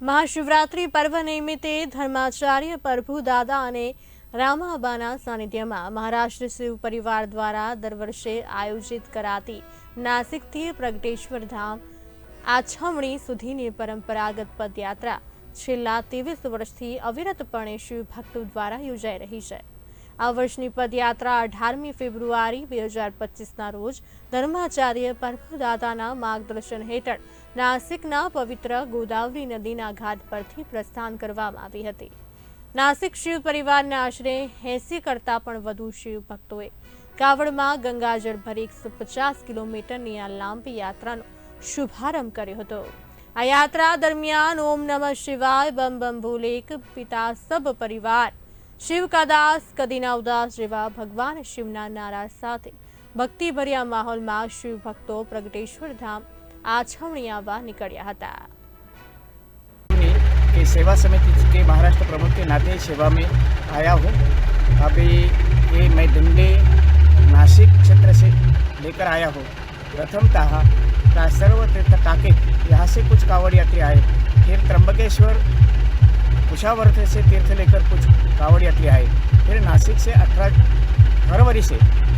મહાશિવરાત્રિ પર્વ નિમિત્તે ધર્માચાર્ય પ્રભુ દાદા અને રામાબાના સાનિધ્યમાં મહારાષ્ટ્ર શિવ પરિવાર દ્વારા દર વર્ષે આયોજિત કરાતી નાસિકથી પ્રગટેશ્વર ધામ આછમણી સુધીની પરંપરાગત પદયાત્રા છેલ્લા ત્રેવીસ વર્ષથી અવિરતપણે શિવ દ્વારા યોજાઈ રહી છે. આ વર્ષની પદયાત્રા અઢારમી ફેબ્રુઆરી બે હજાર પચીસના રોજ ધર્માચાર્ય પ્રભુદાદાના માર્ગદર્શન હેઠળ નાસિકના પવિત્ર ગોદાવરી નદીના ઘાટ પરથી પ્રસ્થાન કરવામાં આવી હતી. નાસિક શિવ પરિવારના આશરે એંસી કરતાં પણ વધુ શિવ ભક્તોએ કાવડમાં ગંગાજળ ભરી એકસો પચાસ કિલોમીટરની આ લાંબી યાત્રાનો શુભારંભ કર્યો હતો. આ યાત્રા દરમિયાન ઓમ નમઃ શિવાય, બમ બમ ભૂલેક, પિતા સબ પરિવાર શિવ કાદાસ કદીના ઉદાસ જેવા ભગવાન શિવના નારા સાથે ભક્તિભર્યા માહોલમાં શિવ ભક્તો પ્રગટેશ્વર ધામ આછમણી આવવા નીકળ્યા હતા के सेवा समिति के महाराष्ट्र प्रमुख के नाते सेवा में आया हूँ अभी ये मैं डंडे नासिक क्षेत्र से लेकर आया हूँ प्रथमतः का सर्व तीर्थ टाके यहाँ से कुछ कांवड़ यात्री आए फिर त्र्यंबकेश्वर कुशावर्त से तीर्थ लेकर कुछ कांवड़ यात्री आए फिर नासिक से अठारह फरवरी से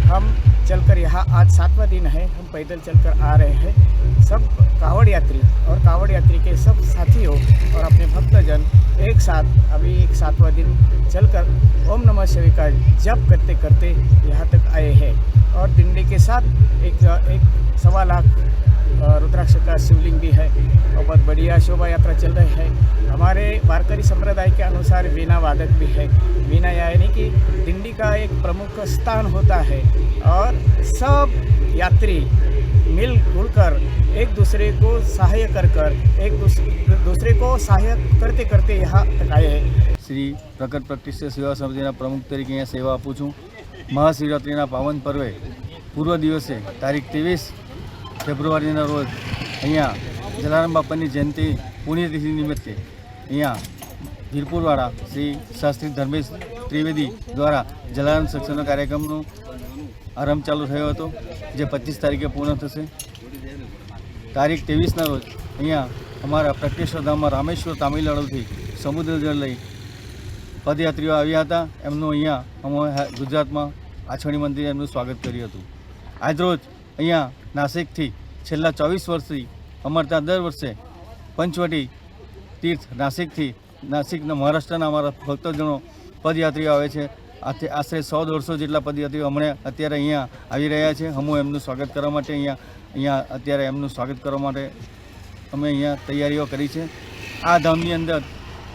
हम चलकर यहाँ आज सातवां दिन है हम पैदल चलकर आ रहे हैं सब कांवड़ यात्री और कांवड़ यात्री के सब साथियों और अपने भक्तजन एक साथ अभी एक सातवां दिन चलकर ओम नमः शिवाय का जप करते करते यहाँ तक आए हैं और दिंडी के साथ एक एक सवा लाख अ, रुद्राक्ष का शिवलिंग भी है और बहुत बढ़िया शोभा यात्रा चल रही है हमारे वारकरी संप्रदाय के अनुसार वीणा वादक भी है वीणा यानी कि दिंडी का एक प्रमुख स्थान होता है और सब यात्री मिल कर एक दूसरे को सहाय कर कर एक दूसरे दूसरे को सहाय करते करते यहाँ तक आए हैं શ્રી પ્રગટ પ્રતિષ્ઠા સેવા સમિતિના પ્રમુખ તરીકે અહીંયા સેવા આપું છું મહાશિવરાત્રિના પાવન પર્વે પૂર્વ દિવસે તારીખ ત્રેવીસ ફેબ્રુઆરીના રોજ અહીંયા જલારામ બાપાની જયંતિ પુણ્યતિથિ નિમિત્તે અહીંયા વીરપુરવાળા શ્રી શાસ્ત્રી ધર્મેશ ત્રિવેદી દ્વારા જલારામ સત્સંગનો કાર્યક્રમનો આરંભ ચાલુ થયો હતો, જે પચીસ તારીખે પૂર્ણ થશે. તારીખ ત્રેવીસના રોજ અહીંયા અમારા પ્રકટેશ્વર ધામમાં રામેશ્વર તામિલનાડુથી સમુદ્ર જળ લઈ પદયાત્રીઓ આવ્યા હતા. એમનું અહીંયા અમે ગુજરાતમાં આછણી મંદિરે એમનું સ્વાગત કર્યું હતું. આજરોજ અહીંયા નાસિકથી છેલ્લા ચોવીસ વર્ષથી અમારે ત્યાં દર વર્ષે પંચવટી તીર્થ નાસિકથી નાસિકના મહારાષ્ટ્રના અમારા ભક્તજનો પદયાત્રીઓ આવે છે. આથી આશરે સો દોઢસો જેટલા પદયાત્રીઓ હમણાં અત્યારે અહીંયા આવી રહ્યા છે. હમું એમનું સ્વાગત કરવા માટે અહીંયા અહીંયા અત્યારે એમનું સ્વાગત કરવા માટે અમે અહીંયા તૈયારીઓ કરી છે. આ ધામની અંદર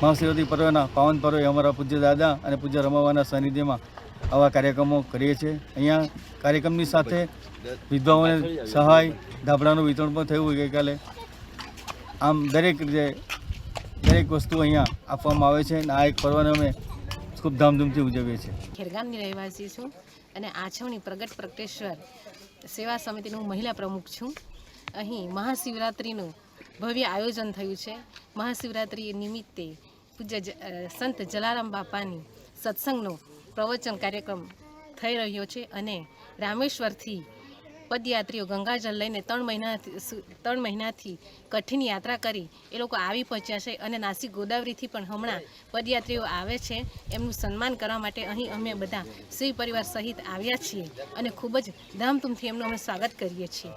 મહાશિવરાત્રિ પર્વના પાવન પર્વે અમારા પૂજ્ય દાદા અને પૂજ્ય રમાવાના સાનિધ્યમાં આવા કાર્યક્રમો કરીએ છીએ. અહીંયા કાર્યક્રમની સાથે વિધવાઓને સહાય, ધાબળાનું વિતરણ પણ થયું ગઈકાલે. આમ દરેક રીતે દરેક વસ્તુ અહીંયા આપવામાં આવે છે અને આ એક પર્વને અમે ખૂબ ધામધૂમથી ઉજવીએ છીએ. ખેરગામની રહેવાસી છું અને આછવણી પ્રગટ પ્રગટેશ્વર સેવા સમિતિનું મહિલા પ્રમુખ છું. અહીં મહાશિવરાત્રિનું ભવ્ય આયોજન થયું છે. મહાશિવરાત્રિ નિમિત્તે પૂજ્ય સંત જલારામ બાપાની સત્સંગનો પ્રવચન કાર્યક્રમ થઈ રહ્યો છે અને રામેશ્વરથી પદયાત્રીઓ ગંગાજળ લઈને ત્રણ મહિનાથી ત્રણ મહિનાથી કઠિન યાત્રા કરી એ લોકો આવી પહોંચ્યા છે અને નાસિક ગોદાવરીથી પણ હમણાં પદયાત્રીઓ આવે છે. એમનું સન્માન કરવા માટે અહીં અમે બધા શિવ પરિવાર સહિત આવ્યા છીએ અને ખૂબ જ ધામધૂમથી એમનું અમે સ્વાગત કરીએ છીએ.